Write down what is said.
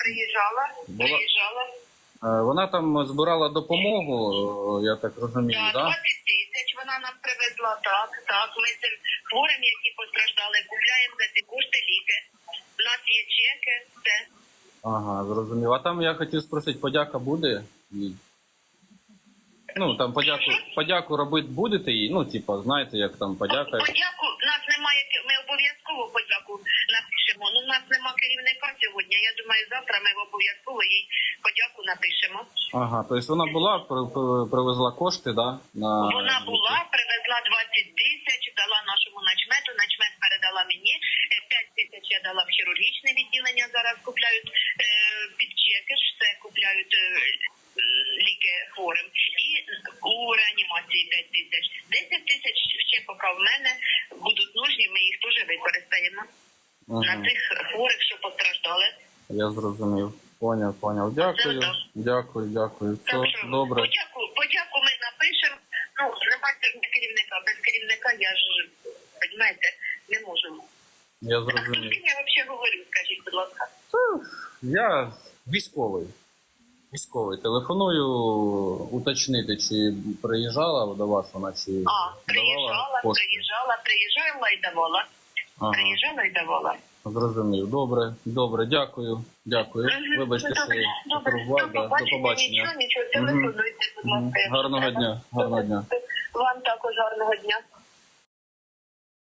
Приїжджала, Була- приїжджала. Е, Вона там збирала допомогу, е, я так розумію, Так, да? 20 тисяч вона нам привезла, так, так. Ми цим хворим, які постраждали, купляємо за ці кошти ліки. У нас є чеки, все. Ага, зрозумів. А там я хотів спросити, подяка буде їй? Ну, там подяку, подяку робити будете їй? Ну, типа, знаєте, як там подяка. Подяку, у нас немає, ке- ми обов'язково подяку напишемо. Ну, у нас нема керівника сьогодні. Я думаю, завтра ми обов'язково їй подяку напишемо. Ага, тобто вона була, при- при- привезла кошти, да? На... Вона була, привезла 20 тисяч, дала нашому начмету, начмет передала мені. Е, 5 тисяч я дала в хірургічне відділення, зараз купляють е, під чеки, це купляють е, ліки хворим. І у реанімації 5 тисяч. 10 тисяч ще поки в мене будуть нужні, ми їх теж використаємо. На цих хворих, що постраждали. я зрозумів. Поняв, поняв. Дякую, Да-да. дякую, дякую. Все, Так що добре. подяку, подяку ми напишемо. Ну, немає керівника. Без керівника я ж, розумієте, не можу. Я А хто з зрозумів. ким я взагалі говорю, скажіть, будь ласка. Я військовий. Військовий. Телефоную уточнити, чи приїжджала до вас вона, чи А, приїжджала, приїжджала, приїжджала і давала. Ага, Приїжджала і давала. зрозумів. Добре, добре, дякую. Дякую. Вибачте, Ну, що добре, добре. До Да, До побачення. Нічого, нічого, телефонуйте, будь ласка. Гарного дня, гарного дня. Вам також гарного дня.